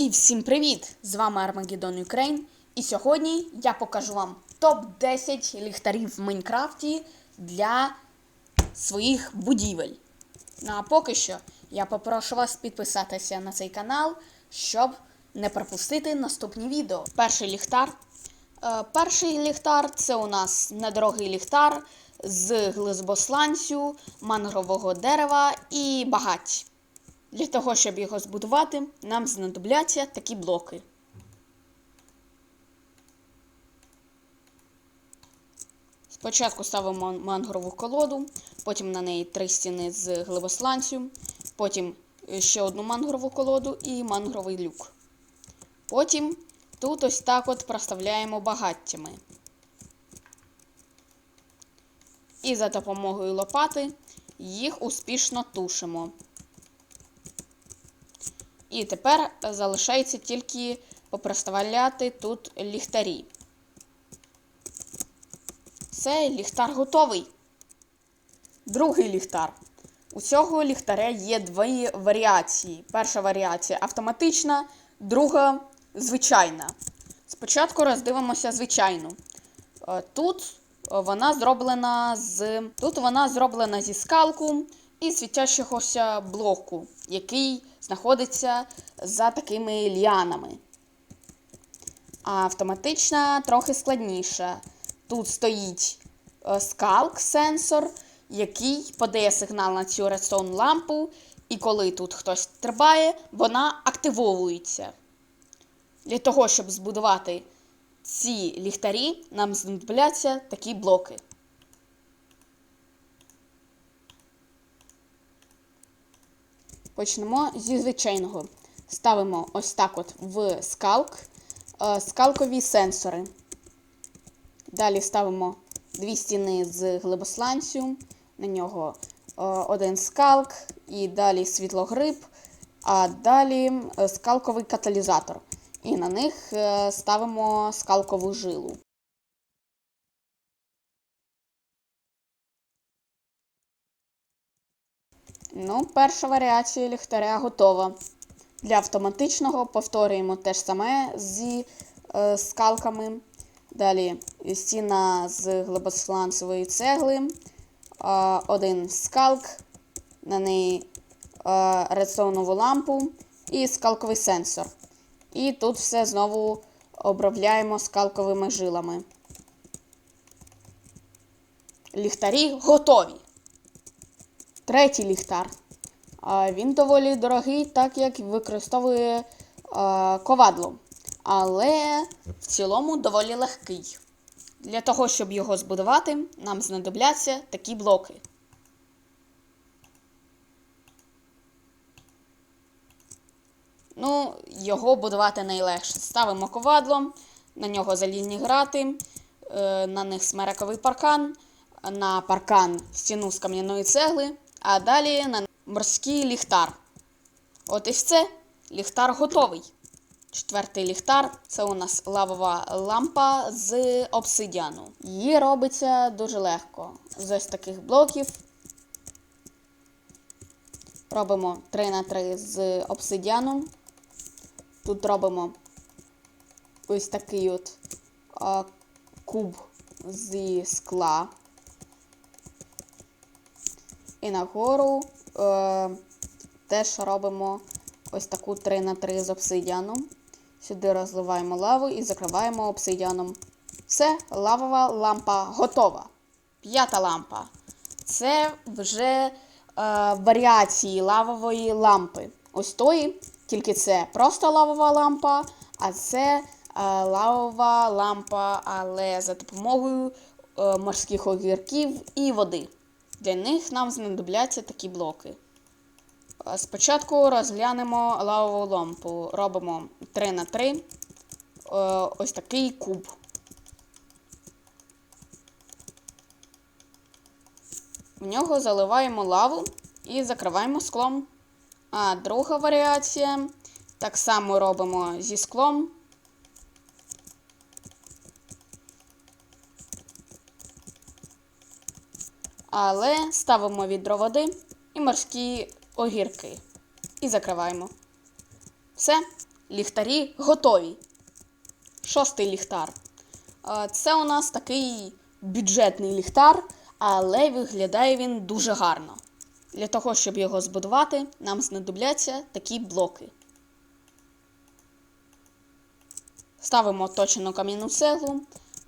І всім привіт! З вами Армагеддон Ukraine. І сьогодні я покажу вам топ-10 ліхтарів в Майнкрафті для своїх будівель. Ну а поки що я попрошу вас підписатися на цей канал, щоб не пропустити наступні відео. Перший ліхтар. Е, перший ліхтар це у нас недорогий ліхтар з глизбосланцю, мангрового дерева і багать. Для того, щоб його збудувати, нам знадобляться такі блоки. Спочатку ставимо мангрову колоду, потім на неї три стіни з глибосланцю, потім ще одну мангрову колоду і мангровий люк. Потім тут ось так от проставляємо багаттями. І за допомогою лопати їх успішно тушимо. І тепер залишається тільки попроставляти тут ліхтарі. Все, ліхтар готовий. Другий ліхтар. У цього ліхтаря є дві варіації. Перша варіація автоматична, друга звичайна. Спочатку роздивимося звичайну. Е, Тут вона зроблена з. Тут вона зроблена зі скалку і світящогося блоку, який знаходиться за такими ліанами. А автоматична трохи складніша. Тут стоїть скалк сенсор, який подає сигнал на цю редстоун лампу, і коли тут хтось стрибає, вона активовується. Для того, щоб збудувати ці ліхтарі, нам знадобляться такі блоки. Почнемо зі звичайного. Ставимо ось так от в скалк е, скалкові сенсори. Далі ставимо дві стіни з глибосланцю, на нього е, один скалк, і далі світлогриб, а далі е, скалковий каталізатор. І на них ставимо скалкову жилу. Ну, перша варіація ліхтаря готова. Для автоматичного повторюємо те ж саме зі е, скалками. Далі стіна з глибосланцевої цегли, е, один скалк, на неї е, редстоунову лампу і скалковий сенсор. І тут все знову обробляємо скалковими жилами. Ліхтарі готові. Третій ліхтар. Він доволі дорогий, так як використовує ковадло. Але в цілому доволі легкий. Для того, щоб його збудувати, нам знадобляться такі блоки. Ну, його будувати найлегше. Ставимо ковадло, на нього залізні грати, е, на них смерековий паркан, на паркан стіну з кам'яної цегли а далі на морський ліхтар. От і все. Ліхтар готовий. Четвертий ліхтар це у нас лавова лампа з обсидіану. Її робиться дуже легко. З ось таких блоків. Робимо 3 на 3 з обсидіану. Тут робимо ось такий от а, куб зі скла. І нагору е, теж робимо ось таку 3 на 3 з обсидіаном. Сюди розливаємо лаву і закриваємо обсидіаном. Все, лавова лампа готова. П'ята лампа. Це вже е, варіації лавової лампи. Ось тої, тільки це просто лавова лампа, а це е, лавова лампа, але за допомогою е, морських огірків і води. Для них нам знадобляться такі блоки. Е, спочатку розглянемо лавову лампу. Робимо 3 на 3 е, ось такий куб. В нього заливаємо лаву і закриваємо склом. А друга варіація так само робимо зі склом. Але ставимо відро води і морські огірки. І закриваємо. Все, ліхтарі готові. Шостий ліхтар. Е, Це у нас такий бюджетний ліхтар, але виглядає він дуже гарно. Для того, щоб його збудувати, нам знадобляться такі блоки. Ставимо точену кам'яну цеглу,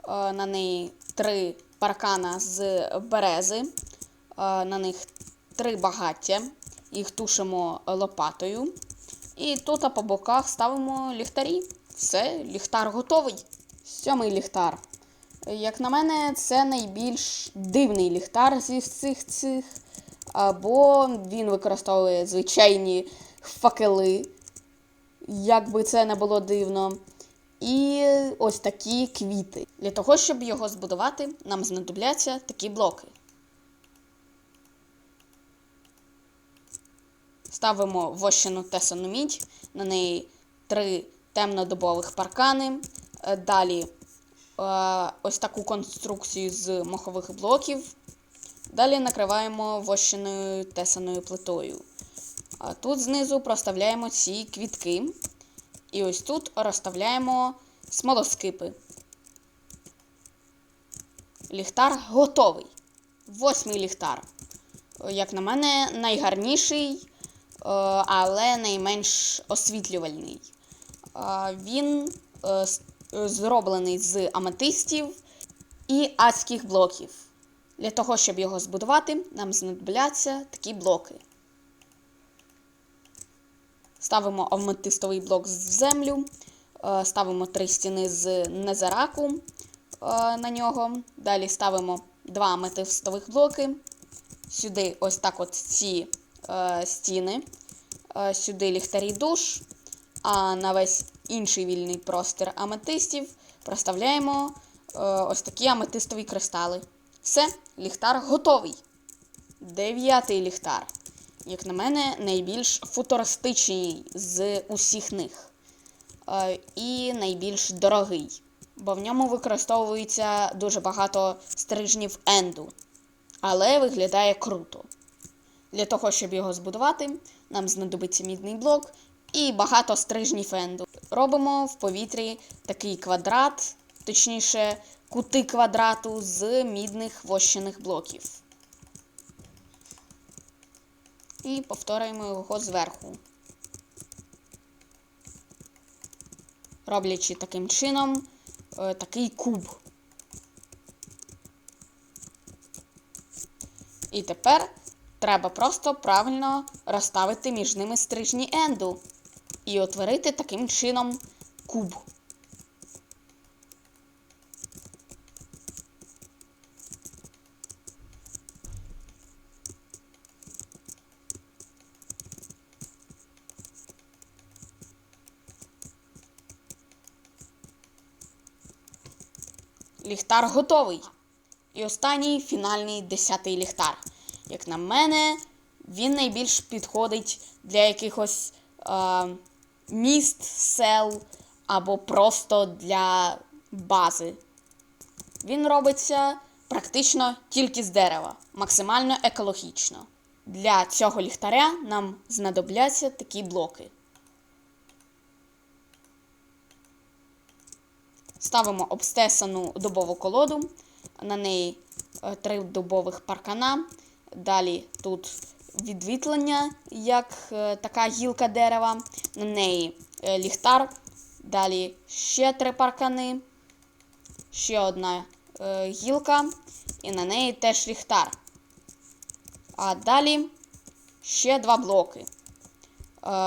е, на неї три паркана з берези, е, на них три багаття, їх тушимо лопатою. І тут по боках ставимо ліхтарі. Все, ліхтар готовий. Сьомий ліхтар. Як на мене, це найбільш дивний ліхтар зі всіх цих, бо він використовує звичайні факели, як би це не було дивно. І ось такі квіти. Для того, щоб його збудувати, нам знадобляться такі блоки. Ставимо вощену тесану мідь, на неї три темнодобових паркани. Е, Далі е, ось таку конструкцію з мохових блоків. Далі накриваємо вощеною тесаною плитою. А тут знизу проставляємо ці квітки. І ось тут розставляємо смолоскипи. Ліхтар готовий. Восьмий ліхтар. Як на мене, найгарніший, е, але найменш освітлювальний. Е, Він е, зроблений з аметистів і адських блоків. Для того, щоб його збудувати, нам знадобляться такі блоки. Ставимо аметистовий блок в землю, е, ставимо три стіни з незараку е, на нього. Далі ставимо два аметистових блоки. Сюди ось так от ці е, стіни, сюди ліхтарі душ, а на весь інший вільний простір аметистів проставляємо ось такі аметистові кристали. Все, ліхтар готовий. Дев'ятий ліхтар. Як на мене, найбільш футуристичний з усіх них. Е, і найбільш дорогий. Бо в ньому використовується дуже багато стрижнів енду. Але виглядає круто. Для того, щоб його збудувати, нам знадобиться мідний блок і багато стрижнів енду. Робимо в повітрі такий квадрат, точніше, кути квадрату з мідних вощених блоків. І повторюємо його зверху. Роблячи таким чином е, такий куб. І тепер треба просто правильно розставити між ними стрижні енду і утворити таким чином куб. Ліхтар готовий. І останній фінальний десятий ліхтар. Як на мене, він найбільш підходить для якихось е, міст, сел або просто для бази. Він робиться практично тільки з дерева, максимально екологічно. Для цього ліхтаря нам знадобляться такі блоки. Ставимо обстесану дубову колоду, на неї е, три дубових паркана. Далі тут відвітлення, як е, така гілка дерева, на неї е, ліхтар. Далі ще три паркани, ще одна гілка, і на неї теж ліхтар. А далі ще два блоки.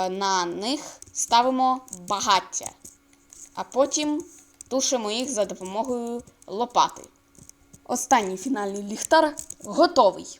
На них ставимо багаття, а потім тушимо їх за допомогою лопати. Останній фінальний ліхтар готовий.